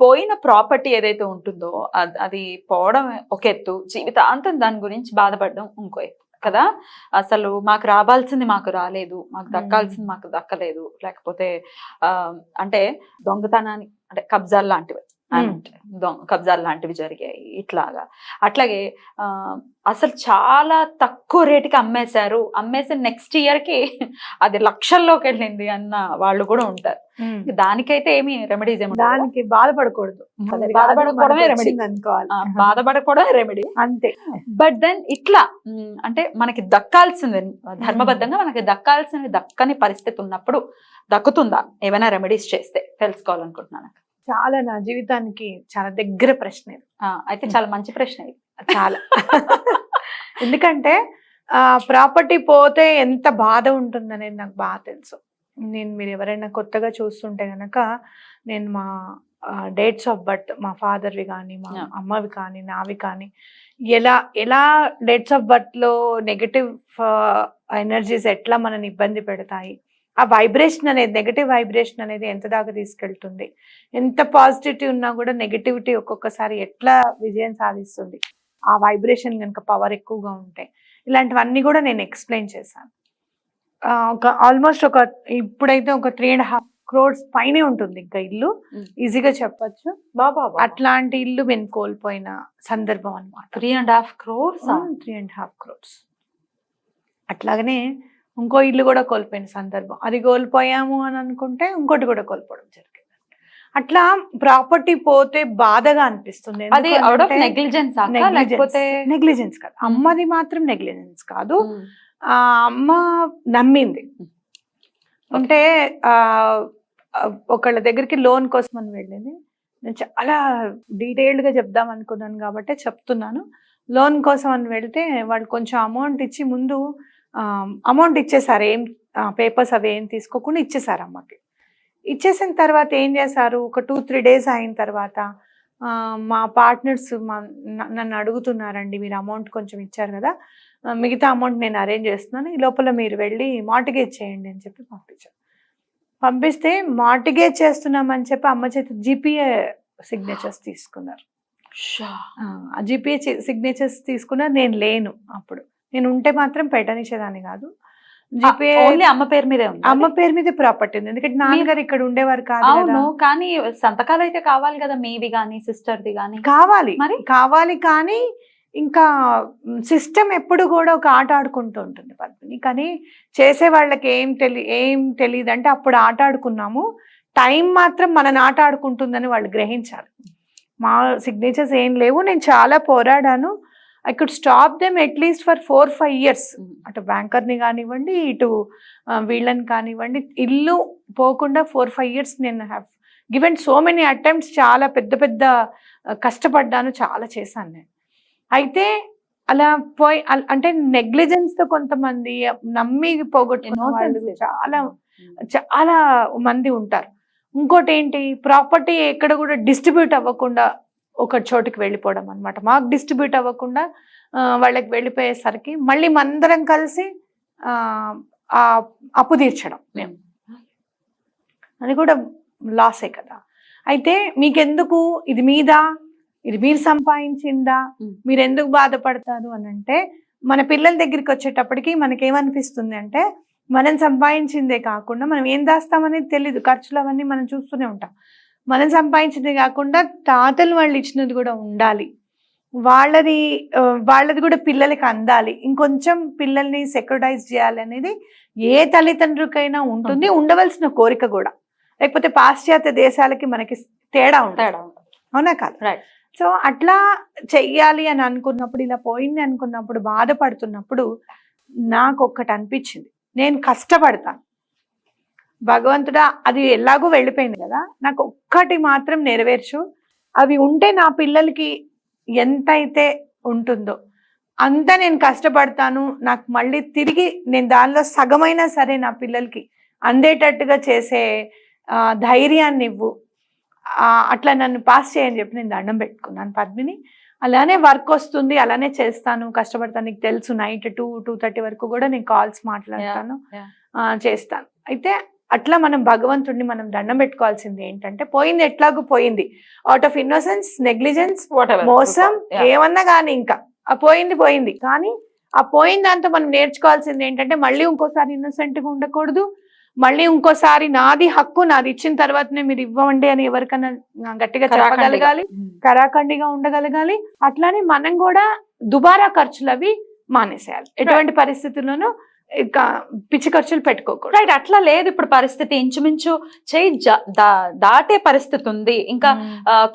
పోయిన ప్రాపర్టీ ఏదైతే ఉంటుందో అద్- అది పోవడం ఒక ఎత్తు జీవితాంతం దాని గురించి బాధపడడం ఇంకో ఎత్తు కదా? అసలు మాకు రావాల్సింది మాకు రాలేదు మాకు దక్కాల్సింది మాకు దక్కలేదు లేకపోతే ఆ, అంటే దొంగతనాన్ని అంటే కబ్జాలు లాంటివి. అంటే దొంగ కబ్జాలు లాంటివి జరిగాయి ఇట్లాగా. అట్లాగే ఆ, అసలు చాలా తక్కువ రేటుకి అమ్మేశారు. అమ్మేసి నెక్స్ట్ ఇయర్కి అది లక్షల్లోకి వెళ్ళింది అన్న వాళ్ళు కూడా ఉంటారు. దానికైతే ఏమి రెమెడీస్ ఏమి. దానికి బాధపడకూడదు. బాధపడకపోవడమే మనకు రెమెడీ అనుకోవాలి. రెమెడీ అంతే. బట్ దెన్ ఇట్లా అంటే మనకి దక్కాల్సింది ధర్మబద్ధంగా మనకి దక్కాల్సింది దక్కని పరిస్థితి ఉన్నప్పుడు దక్కుతుందా? ఏమైనా రెమెడీస్ చేస్తే తెలుసుకోవాలనుకుంటున్నాను. చాలా నా జీవితానికి చాలా దగ్గర ప్రశ్న ఇది. అయితే చాలా మంచి ప్రశ్న ఇది. చాలా. ఎందుకంటే ప్రాపర్టీ పోతే ఎంత బాధ ఉంటుందనేది నాకు బాగా తెలుసు. నేను మీరు ఎవరైనా కొత్తగా చూస్తుంటే గనక నేను మా డేట్స్ ఆఫ్ బర్త్ మా ఫాదర్వి కానీ మా. అమ్మవి కానీ నావి కానీ ఎలా ఎలా డేట్స్ ఆఫ్ బర్త్లో నెగటివ్ ఎనర్జీస్ ఎట్లా మనని ఇబ్బంది పెడతాయి ఆ వైబ్రేషన్ అనేది నెగటివ్ వైబ్రేషన్ అనేది ఎంత దాకా తీసుకెళ్తుంది? ఎంత పాజిటివిటీ ఉన్నా కూడా నెగటివిటీ ఒక్కొక్కసారి ఎట్లా విజయం సాధిస్తుంది? ఆ వైబ్రేషన్ కనుక పవర్ ఎక్కువగా ఉంటే. ఇలాంటివన్నీ కూడా నేను ఎక్స్ప్లెయిన్ చేశాను. ఒక ఆల్మోస్ట్ ఒక ఇప్పుడైతే ఒక త్రీ అండ్ హాఫ్ క్రోడ్స్ పైనే ఉంటుంది ఇంకా ఇల్లు. ఈజీగా చెప్పొచ్చు. బాబా అట్లాంటి ఇల్లు మేము కోల్పోయిన సందర్భం అనమాట three and half crores three and half crores అట్లాగనే ఇంకో ఇల్లు కూడా కోల్పోయిన సందర్భం. అది కోల్పోయాము అని అనుకుంటే ఇంకోటి కూడా కోల్పోవడం జరిగింది. అట్లా ప్రాపర్టీ పోతే బాధగా అనిపిస్తుంది. అది అవుట్ ఆఫ్ నెగ్లిజెన్స్ లేకపోతే నెగ్లిజెన్స్ కాదు. అమ్మది మాత్రం నెగ్లిజెన్స్ కాదు. ఆ అమ్మ నమ్మింది. అంటే ఆ ఆ, ఒకళ్ళ దగ్గరికి లోన్ కోసం అని వెళ్ళింది. నేను చాలా డీటెయిల్డ్గా చెప్దాం అనుకున్నాను కాబట్టి చెప్తున్నాను. లోన్ కోసం అని వెళ్తే వాళ్ళు కొంచెం అమౌంట్ ఇచ్చి ముందు అమౌంట్ ఇచ్చేసారు ఏం పేపర్స్ అవి ఏం తీసుకోకుండా ఇచ్చేసారు అమ్మకి. ఇచ్చేసిన తర్వాత ఏం చేశారు? ఒక టూ త్రీ డేస్ అయిన తర్వాత మా పార్ట్నర్స్ నన్ను అడుగుతున్నారండి మీరు అమౌంట్ కొంచెం ఇచ్చారు కదా మిగతా అమౌంట్ నేను అరేంజ్ చేస్తున్నాను ఈ లోపల మీరు వెళ్ళి మార్టిగేజ్ చేయండి అని చెప్పి పంపించారు. పంపిస్తే మార్టిగేజ్ చేస్తున్నామని చెప్పి అమ్మ చేతి జీపీఏ సిగ్నేచర్స్ తీసుకున్నారు. ఆ జీపీఏ సిగ్నేచర్స్ తీసుకున్నారు నేను లేను అప్పుడు. నేను ఉంటే మాత్రం పెట్టనిచ్చేదాన్ని కాదు. ఓన్లీ అమ్మ పేరు మీదే ఉంది. అమ్మ పేరు మీద ప్రాపర్టీ ఉంది. ఎందుకంటే నాన్నగారు ఇక్కడ ఉండేవారు కాదు అవును. కానీ సంతకాలు అయితే కావాలి కదా మీవి గానీ సిస్టర్ది గానీ. కావాలి. మరి? కావాలి కానీ ఇంకా సిస్టమ్ ఎప్పుడు కూడా ఒక ఆట ఆడుకుంటూ ఉంటుంది పద్మిని. కానీ చేసే వాళ్ళకి ఏం తెలి ఏం తెలియదు అంటే అప్పుడు ఆట ఆడుకున్నాము. టైం మాత్రం మనని ఆట ఆడుకుంటుందని వాళ్ళు గ్రహించాలి మా సిగ్నేచర్స్ ఏం లేవు. నేను చాలా పోరాడాను. I could stop them at least for four five years అటు బ్యాంకర్ని కానివ్వండి ఇటు వీళ్ళని కానివ్వండి ఇల్లు పోకుండా ఫోర్ ఫైవ్ ఇయర్స్ నేను have given so many attempts చాలా పెద్ద పెద్ద కష్టపడ్డాను చాలా చేశాను నేను. అయితే అలా పోయి అంటే నెగ్లిజెన్స్తో కొంతమంది నమ్మి వాళ్ళు Innocence. చాలా చాలా మంది ఉంటారు. ఇంకోటి ఏంటి ప్రాపర్టీ ఎక్కడ కూడా డిస్ట్రిబ్యూట్ అవ్వకుండా ఒక చోటుకి వెళ్ళిపోవడం అన్నమాట. మాకు డిస్ట్రిబ్యూట్ అవ్వకుండా వాళ్ళకి వెళ్ళిపోయేసరికి మళ్ళీ మందరం కలిసి ఆ, అప్పు తీర్చడం మేము. అది కూడా లాసే కదా. అయితే మీకెందుకు? ఇది మీదా? ఇది మీరు సంపాదించిందా. మీరు ఎందుకు బాధపడతారు అని అంటే మన పిల్లల దగ్గరికి వచ్చేటప్పటికి మనకేమనిపిస్తుంది అంటే మనం సంపాదించిందే కాకుండా మనం ఏం దాస్తామనేది తెలీదు. ఖర్చులు అవన్నీ మనం చూస్తూనే ఉంటాం. మనం సంపాదించిందే కాకుండా తాతలు వాళ్ళు ఇచ్చినది కూడా ఉండాలి. వాళ్ళది వాళ్ళది కూడా పిల్లలకి అందాలి. ఇంకొంచెం పిల్లల్ని సెక్యూరిటైజ్ చేయాలి అనేది ఏ తల్లిదండ్రులకైనా ఉంటుంది. ఉండవలసిన కోరిక కూడా. లేకపోతే పాశ్చాత్య దేశాలకి మనకి తేడా ఉంటుంది. ఉంటుంది. అవునా కాదు. సో అట్లా చెయ్యాలి అని అనుకున్నప్పుడు ఇలా పోయింది అనుకున్నప్పుడు బాధపడుతున్నప్పుడు నాకు ఒక్కటి అనిపించింది. నేను కష్టపడతాను. భగవంతుడా అది ఎలాగో వెళ్ళిపోయింది కదా. నాకు ఒక్కటి మాత్రం నెరవేర్చు. అవి ఉంటే నా పిల్లలకి ఎంతైతే ఉంటుందో అంతా నేను కష్టపడతాను. నాకు మళ్ళీ తిరిగి నేను దానిలో సగమైనా సరే నా పిల్లలకి అందేటట్టుగా చేసే ధైర్యాన్ని ఇవ్వు. అట్లా నన్ను పాస్ చేయని చెప్పి నేను దండం పెట్టుకున్నాను పద్మిని. అలానే వర్క్ వస్తుంది అలానే చేస్తాను. కష్టపడతాను. నీకు తెలుసు నైట్ టూ టూ థర్టీ వరకు కూడా నేను కాల్స్ మాట్లాడతాను. చేస్తాను. అయితే అట్లా మనం భగవంతుడిని మనం దండం పెట్టుకోవాల్సింది ఏంటంటే పోయింది ఎట్లాగూ పోయింది. అవుట్ ఆఫ్ ఇన్నోసెన్స్ నెగ్లిజెన్స్ మోసం ఏమన్నా కానీ ఇంకా. ఆ పోయింది పోయింది. కానీ ఆ పోయిన దాంతో మనం నేర్చుకోవాల్సింది ఏంటంటే మళ్ళీ ఇంకోసారి innocent గా ఉండకూడదు. మళ్ళీ ఇంకోసారి నాది హక్కు నాది ఇచ్చిన తర్వాతనే మీరు ఇవ్వండి అని ఎవరికైనా గట్టిగా చెప్పగలగాలి. కరాఖండిగా ఉండగలగాలి. అట్లానే మనం కూడా దుబారా ఖర్చులు అవి మానేసేయాలి. ఎటువంటి పరిస్థితుల్లోనూ పిచ్చి ఖర్చులు పెట్టుకోకూడదు. రైట్ అట్లా లేదు ఇప్పుడు పరిస్థితి. ఇంచుమించు చేయి దాటే పరిస్థితి ఉంది. ఇంకా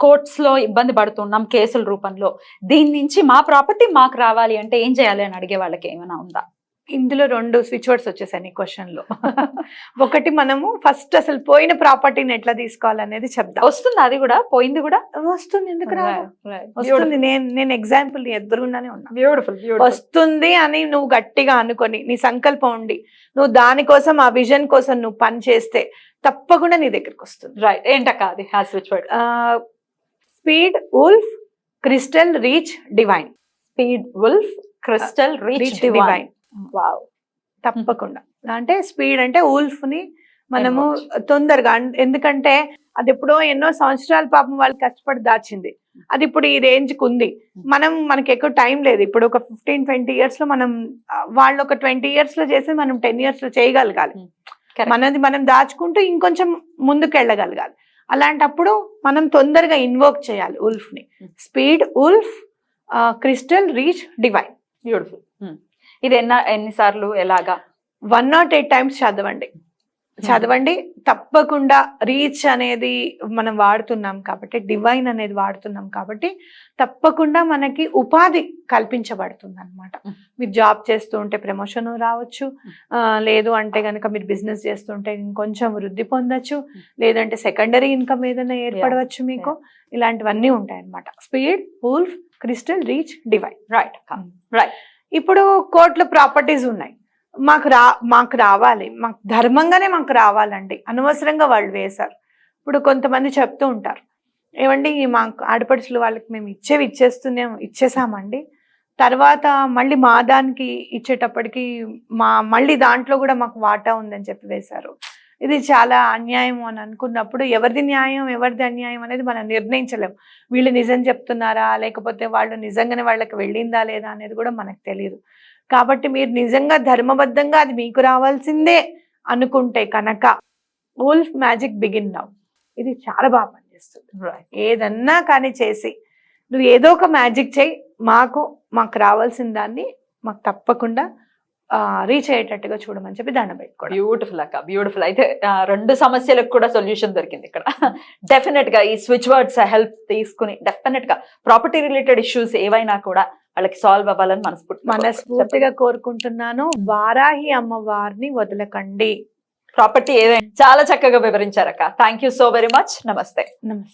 కోర్ట్స్లో ఇబ్బంది పడుతున్నాం కేసుల రూపంలో. దీని నుంచి మా ప్రాపర్టీ మాకు రావాలి అంటే ఏం చేయాలి అని అడిగే వాళ్ళకి ఏమైనా ఉందా? ఇందులో రెండు స్విచ్ వర్డ్స్ వచ్చేసాయి క్వశ్చన్లో. ఒకటి మనము ఫస్ట్ అసలు పోయిన ప్రాపర్టీని ఎట్లా తీసుకోవాలనేది చెప్దాం. వస్తుంది అది కూడా పోయింది కూడా? వస్తుంది ఎందుకు వస్తుంది. నేను నేను ఎగ్జాంపుల్ ఎదురుగుండానే ఉన్నా. బ్యూటిఫుల్ వస్తుంది అని నువ్వు గట్టిగా అనుకొని నీ సంకల్పం ఉండి నువ్వు దానికోసం ఆ విజన్ కోసం నువ్వు పని చేస్తే తప్పకుండా నీ దగ్గరికి వస్తుంది. రైట్ ఏంటక్క అది? ఆ switch word speed wolf crystal reach divine speed wolf crystal reach divine wow. తప్పకుండా. అంటే స్పీడ్ అంటే ఉల్ఫ్ని మనము. తొందరగా ఎందుకంటే అది ఎప్పుడో ఎన్నో సంవత్సరాల పాపం వాళ్ళు కష్టపడి దాచింది. అది ఇప్పుడు ఈ రేంజ్కు ఉంది మనం మనకి ఎక్కువ టైం లేదు. ఇప్పుడు ఒక ఫిఫ్టీన్ ట్వంటీ ఇయర్స్లో మనం వాళ్ళు ఒక ట్వంటీ ఇయర్స్లో చేసి మనం టెన్ ఇయర్స్లో చేయగలగాలి. మనది మనం దాచుకుంటూ ఇంకొంచెం ముందుకు వెళ్ళగలగాలి అలాంటప్పుడు మనం తొందరగా ఇన్వోక్ చేయాలి ఉల్ఫ్ని. Speed wolf crystal reach divine. Beautiful. ఇది ఎన్న ఎన్నిసార్లు ఎలాగా? వన్ నాట్ ఎయిట్ టైమ్స్ చదవండి. చదవండి తప్పకుండా రీచ్ అనేది మనం వాడుతున్నాం కాబట్టి డివైన్ అనేది వాడుతున్నాం కాబట్టి తప్పకుండా మనకి ఉపాధి కల్పించబడుతుంది అనమాట Mm. మీరు జాబ్ చేస్తూ ఉంటే ప్రమోషన్ రావచ్చు. ఆ, లేదు అంటే కనుక మీరు బిజినెస్ చేస్తుంటే ఇంకొంచెం వృద్ధి పొందొచ్చు. లేదంటే సెకండరీ ఇన్కమ్ ఏదైనా ఏర్పడవచ్చు మీకు. ఇలాంటివన్నీ ఉంటాయి అనమాట speed wolf crystal reach divine. Right ఇప్పుడు కోర్టులో ప్రాపర్టీస్ ఉన్నాయి. మాకు రా మాకు రావాలి. మాకు ధర్మంగానే మాకు రావాలండి. అనవసరంగా వాళ్ళు వేశారు. ఇప్పుడు కొంతమంది చెప్తూ ఉంటారు. ఏమండి మాకు ఆడపడుచులు వాళ్ళకి మేము ఇచ్చేవి ఇచ్చేస్తూనే ఇచ్చేసామండి. తర్వాత మళ్ళీ మా దానికి ఇచ్చేటప్పటికి మా మళ్ళీ దాంట్లో కూడా మాకు వాటా ఉందని చెప్పి వేశారు. ఇది చాలా అన్యాయం అని అనుకున్నప్పుడు ఎవరిది న్యాయం ఎవరిది అన్యాయం అనేది మనం నిర్ణయించలేం వీళ్ళు నిజం చెప్తున్నారా? లేకపోతే వాళ్ళు నిజంగానే వాళ్ళకి వెళ్ళిందా లేదా అనేది కూడా మనకు తెలియదు కాబట్టి మీరు నిజంగా ధర్మబద్ధంగా అది మీకు రావాల్సిందే అనుకుంటే కనుక ఉల్ఫ్ మ్యాజిక్ బిగిన్ నౌ ఇది చాలా బాగా పనిచేస్తుంది. ఏదన్నా కానీ చేసి నువ్వు ఏదో ఒక మ్యాజిక్ చేయి మాకు మాకు రావాల్సిన దాన్ని మాకు తప్పకుండా రీచ్ అయ్యేటట్టుగా చూడమని చెప్పి దండం పెట్టుకోవడం. బ్యూటిఫుల్ అక్క బ్యూటిఫుల్ అయితే రెండు సమస్యలకు కూడా సొల్యూషన్ దొరికింది ఇక్కడ. డెఫినెట్గా ఈ స్విచ్ వర్డ్స్ హెల్ప్ తీసుకుని డెఫినెట్గా ప్రాపర్టీ రిలేటెడ్ ఇష్యూస్ ఏవైనా కూడా వాళ్ళకి సాల్వ్ అవ్వాలని మనస్ఫూర్తి మనస్ఫూర్తిగా కోరుకుంటున్నాను. వారాహి అమ్మవారిని వదలకండి. ప్రాపర్టీ ఏదైనా చాలా చక్కగా వివరించారక్క. Thank you so very much నమస్తే నమస్తే.